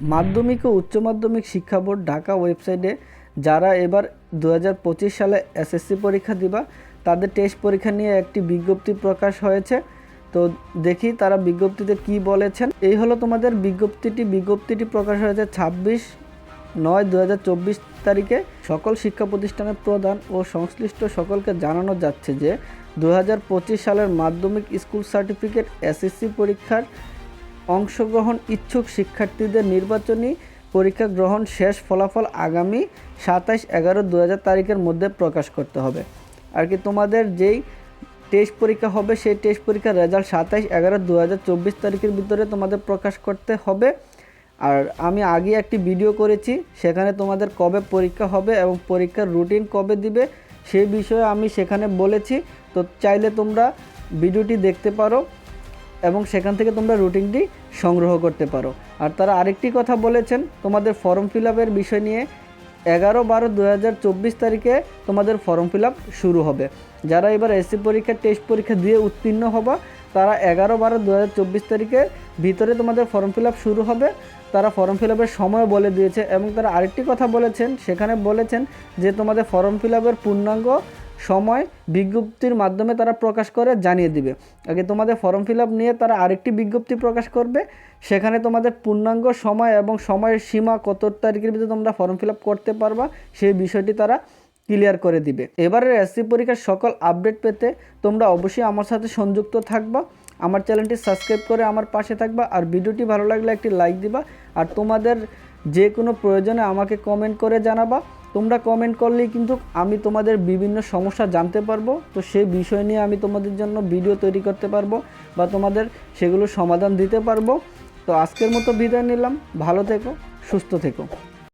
মাধ্যমিক ও উচ্চ মাধ্যমিক শিক্ষা বোর্ড ঢাকা ওয়েবসাইটে যারা এবার দু হাজার পঁচিশ সালে এসএসসি পরীক্ষা দিবা, তাদের টেস্ট পরীক্ষা নিয়ে একটি বিজ্ঞপ্তি প্রকাশ হয়েছে। তো দেখি তারা বিজ্ঞপ্তিতে কি বলেছেন। এই হলো তোমাদের বিজ্ঞপ্তিটি। বিজ্ঞপ্তিটি প্রকাশ হয়েছে ছাব্বিশ নয় দু তারিখে। সকল শিক্ষা প্রতিষ্ঠানের প্রধান ও সংশ্লিষ্ট সকলকে জানানো যাচ্ছে যে দু হাজার পঁচিশ সালের মাধ্যমিক স্কুল সার্টিফিকেট এসএসসি পরীক্ষার অংশগ্রহণ ইচ্ছুক শিক্ষার্থীদের নির্বাচনী পরীক্ষা গ্রহণ শেষ ফলাফল আগামী সাতাইশ এগারো দু তারিখের মধ্যে প্রকাশ করতে হবে। আর কি তোমাদের যেই টেস্ট পরীক্ষা হবে, সেই টেস্ট পরীক্ষার রেজাল্ট সাতাইশ এগারো দু তারিখের ভিতরে তোমাদের প্রকাশ করতে হবে। আর আমি আগে একটি ভিডিও করেছি, সেখানে তোমাদের কবে পরীক্ষা হবে এবং পরীক্ষার রুটিন কবে দিবে, সেই বিষয়ে আমি সেখানে বলেছি। তো চাইলে তোমরা ভিডিওটি দেখতে পারো। এবং সেখান থেকে তোমরা রুটিনটি সংগ্রহ করতে পারো। আর তারা আরেকটি কথা বলেছেন, তোমাদের ফর্ম ফিল আপের বিষয় নিয়ে এগারো বারো দু তারিখে তোমাদের ফর্ম ফিল শুরু হবে। যারা এবার এসসি পরীক্ষা, টেস্ট পরীক্ষা দিয়ে উত্তীর্ণ হবা, তারা এগারো বারো দু তারিখের ভিতরে তোমাদের ফর্ম ফিল শুরু হবে। তারা ফর্ম ফিল সময় বলে দিয়েছে এবং তারা আরেকটি কথা বলেছেন, সেখানে বলেছেন যে তোমাদের ফর্ম ফিল পূর্ণাঙ্গ সময় বিজ্ঞপ্তির মাধ্যমে তারা প্রকাশ করে, জানিয়ে দিবে। আগে তোমাদের ফর্ম ফিল আপ নিয়ে তারা আরেকটি বিজ্ঞপ্তি প্রকাশ করবে। সেখানে তোমাদের পূর্ণাঙ্গ সময় এবং সময়ের সীমা কত তারিখের ভিতরে তোমরা ফর্ম ফিল আপ করতে পারবা, সেই বিষয়টি তারা ক্লিয়ার করে দিবে। এবারের এসসি পরীক্ষার সকল আপডেট পেতে তোমরা অবশ্যই আমার সাথে সংযুক্ত থাকবা। আমার চ্যানেলটি সাবস্ক্রাইব করে আমার পাশে থাকবা। আর ভিডিওটি ভালো লাগলে একটি লাইক দিবা। আর তোমাদের যে কোনো প্রয়োজনে আমাকে কমেন্ট করে জানাবা। তোমরা কমেন্ট করলেই কিন্তু আমি তোমাদের বিভিন্ন সমস্যা জানতে পারব। তো সেই বিষয় নিয়ে আমি তোমাদের জন্য ভিডিও তৈরি করতে পারব বা তোমাদের সেগুলো সমাধান দিতে পারব। তো আজকের মতো বিদায় নিলাম। ভালো থেকো, সুস্থ থেকো।